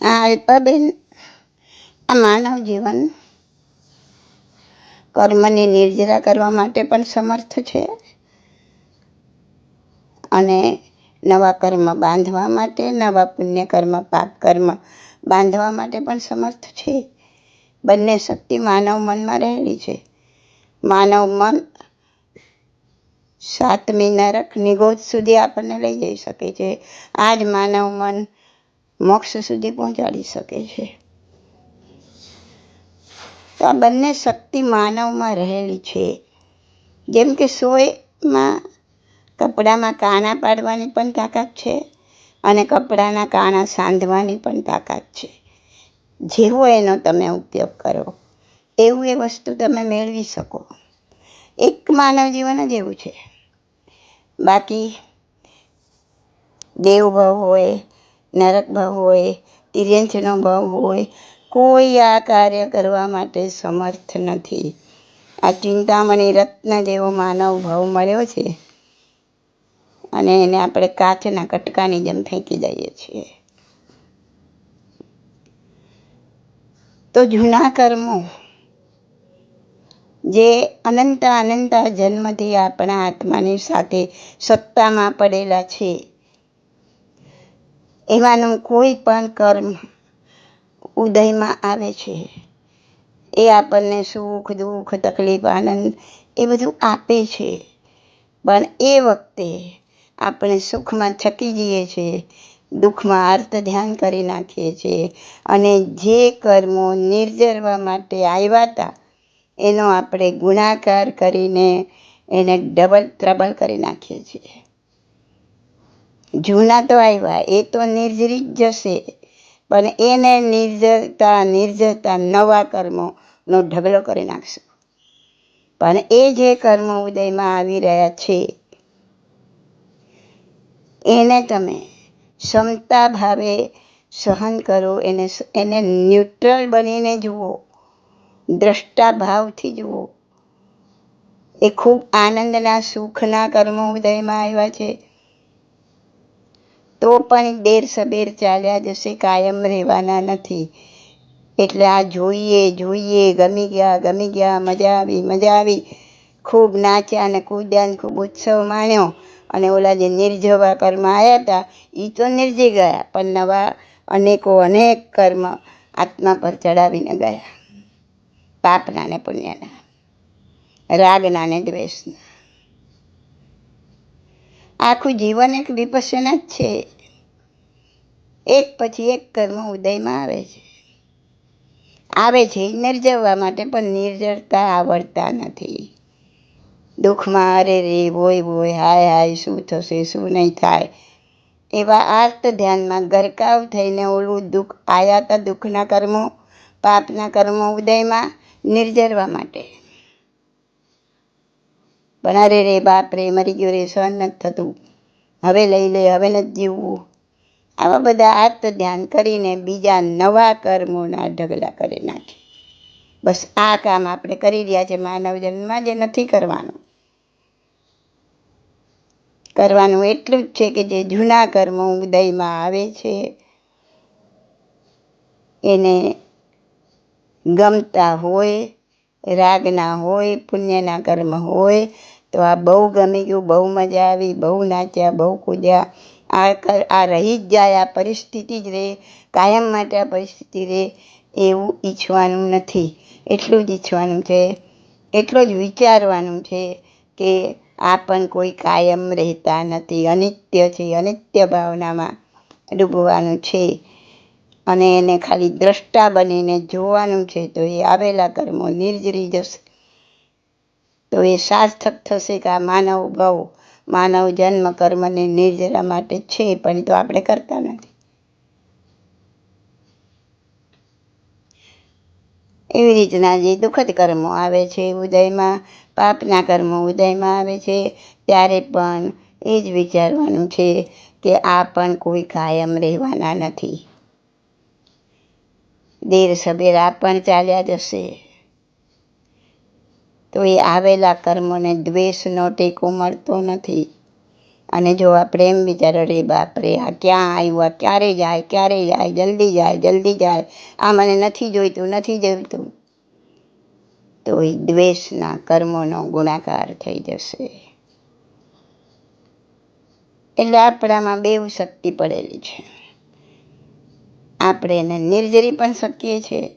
આ અલ્પાબેન આ માનવ જીવન કર્મની નિર્જરા કરવા માટે પણ સમર્થ છે અને નવા કર્મ બાંધવા માટે, નવા પુણ્ય કર્મ પાપ કર્મ બાંધવા માટે પણ સમર્થ છે. બંને શક્તિ માનવ મનમાં રહેલી છે. માનવ મન સાતમી નરક નિગોદ સુધી આપણને લઈ જઈ શકે છે. આ જ માનવ મન મોક્ષ સુધી પહોંચાડી શકે છે. તો આ બંને શક્તિ માનવમાં રહેલી છે. જેમ કે સોયમાં કપડામાં કાણા પાડવાની પણ તાકાત છે અને કપડાના કાણા સાંધવાની પણ તાકાત છે. જેવો એનો તમે ઉપયોગ કરો, એવું એ વસ્તુ તમે મેળવી શકો. એક માનવ જીવન જ એવું છે. બાકી દેવભાવ હોય નરક ભાવ હોય તિર્યંચનો ભાવ હોય, કોઈ આ કાર્ય કરવા માટે સમર્થ નથી. આ ચિંતામણી રત્ન જેવો માનવ ભાવ મળ્યો છે અને એને આપણે કાચના કટકાની જેમ ફેંકી દઈએ છીએ. તો જૂના કર્મો, જે અનંત અનંત જન્મથી આપણા આત્માની સાથે સત્તામાં પડેલા છે એવાનું કોઈ પણ કર્મ ઉદયમાં આવે છે. એ આપણને સુખ, દુઃખ, તકલીફ, આનંદ એ બધું આપે છે. પણ એ વખતે આપણે સુખમાં છકી જઈએ છીએ દુઃખમાં અર્થ ધ્યાન કરી નાખીએ છીએ અને જે કર્મો નિર્જરવા માટે આવ્યા હતા, એનો આપણે ગુણાકાર કરીને એને ડબલ ત્રબલ કરી નાખીએ છીએ. જૂના તો આવ્યા, એ તો નિર્જરી જ જશે. પણ એને નિર્જરતા નિર્જરતા નવા કર્મોનો ઢગલો કરી નાખશું. પણ એ જે કર્મો ઉદયમાં આવી રહ્યા છે, એને તમે ક્ષમતા ભાવે સહન કરો, એને એને ન્યુટ્રલ બનીને જુઓ, દ્રષ્ટા ભાવથી જુઓ. એ ખૂબ આનંદના, સુખના કર્મો ઉદયમાં આવ્યા છે. તો પણ દેર સબેર ચાલ્યા જશે, કાયમ રહેવાના નથી. એટલે આ જોઈએ જોઈએ, ગમી ગયા ગમી ગયા, મજા આવી મજા આવી. ખૂબ નાચ્યા અને કૂદ્યા ખૂબ ઉત્સવ માણ્યો. અને ઓલા જે નિર્જવા કર્મ આવ્યા હતા એ તો નિર્જી ગયા, પણ નવા અનેકો અનેક કર્મ આત્મા પર ચડાવીને ગયા. પાપના ને પુણ્યના રાગના ને દ્વેષના. આખું જીવન એક વિપસના જ છે. એક પછી એક કર્મ ઉદયમાં આવે છે. આવે છે નિર્જરવા માટે પણ નિર્જરતા આવડતા નથી. દુઃખમાં અરે રે વોય ભોય, હાય હાય, શું થશે, શું નહીં થાય? એવા આર્ત ધ્યાનમાં ગરકાવ થઈને ઓલું દુઃખ આયા હતા દુઃખના કર્મો, પાપના કર્મો ઉદયમાં નિર્જરવા માટે. પણ અરે રે બાપ રે મરી ગયો રે, સહન નથી થતું. હવે લઈ લે, હવે નથી જીવવું. આવા બધા આર્ત ધ્યાન કરીને બીજા નવા કર્મોના ઢગલા કરી નાખે. બસ આ કામ આપણે કરી રહ્યા છે, માનવ જન્મમાં જે નથી કરવાનું. કરવાનું એટલું જ છે કે જે જૂના કર્મો ઉદયમાં આવે છે, એને ગમતા હોય, રાગના હોય, પુણ્યના કર્મ હોય તો આ બહુ ગમી ગયું, બહુ મજા આવી, બહુ નાચ્યા, બહુ કૂદ્યા. આ આ રહી જ જાય, આ પરિસ્થિતિ જ રહે, કાયમ માટે આ પરિસ્થિતિ રહે, એવું ઈચ્છવાનું નથી. એટલું જ ઈચ્છવાનું છે, એટલું જ વિચારવાનું છે કે આ પણ કોઈ કાયમ રહેતા નથી, અનિત્ય છે, અનિત્ય ભાવનામાં ડૂબવાનું છે. અને એને ખાલી દ્રષ્ટા બનીને જોવાનું છે, તો એ આવેલા કર્મો નિર્જરી જશે. તો એ સાર્થક થશે કે આ માનવ ભાવ માનવ જન્મ કર્મને નિર્જરા માટે છે, પણ તો આપણે કરતા નથી. એવી રીતના જે દુઃખદ કર્મો આવે છે, ઉદયમાં, પાપના કર્મો ઉદયમાં આવે છે, ત્યારે પણ એ જ વિચારવાનું છે કે આ પણ કોઈ કાયમ રહેવાના નથી. દેર સબેર પણ ચાલ્યા જશે. તો એ આવેલા કર્મોને દ્વેષનો ટેકો મળતો નથી. અને જો આપણે એમ વિચારો રે બાપરે આ ક્યાં આવ્યું? આ ક્યારે જાય? ક્યારે જાય? જલ્દી જાય જલ્દી જાય. આ મને નથી જોઈતું નથી જોઈતું. તો એ દ્વેષના કર્મોનો ગુણાકાર થઈ જશે. એટલે આપણામાં બેવ શક્તિ પડેલી છે. આપણે એને નિર્જરી પણ શકીએ છીએ.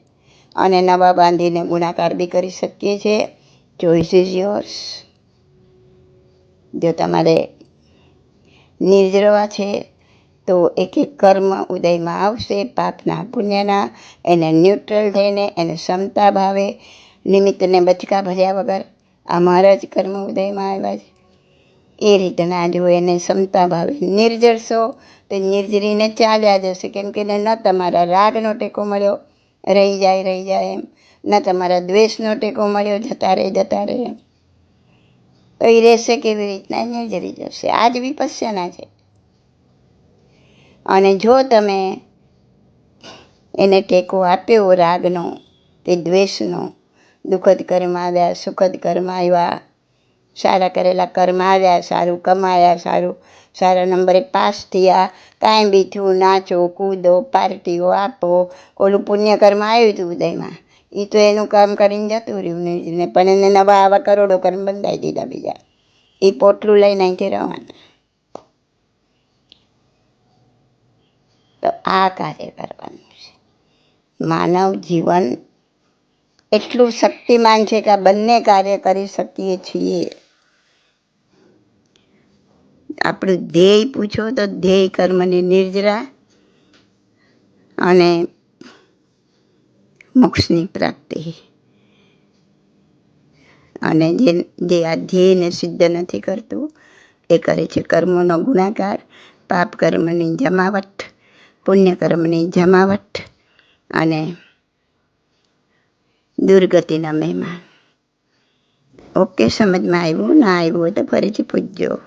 અને નવા બાંધીને ગુણાકાર બી કરી શકીએ છીએ. ચોઈસ ઇઝ યોર્સ જો તમારે નિર્જરવા છે, તો એક એક કર્મ ઉદયમાં આવશે, પાપના પુણ્યના, એને ન્યુટ્રલ થઈને એને ક્ષમતા ભાવે, નિમિત્તને બચકા ભર્યા વગર આ મારા જ કર્મ ઉદયમાં આવ્યા છે. એ રીતના જો એને ક્ષમતા ભાવે નિર્જરશો, તો નિર્જરીને ચાલ્યા જશે. કેમ કે એને ન તમારા રાગનો ટેકો મળ્યો. રહી જાય રહી જાય એમ. ન તમારા દ્વેષનો ટેકો મળ્યો, જતા રહે જતા રહે. તો એ રહેશે કેવી રીતના નિર્જરી જશે. આ જ વિપસ્યના છે. અને જો તમે એને ટેકો આપ્યો રાગનો તે દ્વેષનો, દુઃખદ કર્મ આવ્યા, સુખદ કર્મ આવ્યા, સારા કરેલા કર્મ આવ્યા, સારું કમાયા, સારું, સારા નંબરે પાસ થયા, કાંઈ બી થયું, નાચો, કૂદો, પાર્ટીઓ આપો, ઓલું પુણ્ય કર્મ આવ્યું હતું ઉદયમાં. એ તો એનું કામ કરીને જતું રહ્યું ને પણ એને નવા આવા કરોડો કર્મ બંધાઈ દીધા બીજા. એ પોટલું લઈને અહીંથી રહેવાનું તો આ કાર્ય કરવાનું છે. માનવ જીવન એટલું શક્તિમાન છે કે આ બંને કાર્ય કરી શકીએ છીએ. આપણું ધ્યેય પૂછો તો ધ્યેય કર્મની નિર્જરા અને મોક્ષની પ્રાપ્તિ. અને જે જે આ ધ્યેયને સિદ્ધ નથી કરતું, એ કરે છે કર્મોનો ગુણાકાર પાપ કર્મની જમાવટ પુણ્ય કર્મની જમાવટ અને દુર્ગતિના મહેમાન. ઓકે, સમજમાં આવ્યું? ના આવ્યું હોય તો ફરીથી પૂછજો.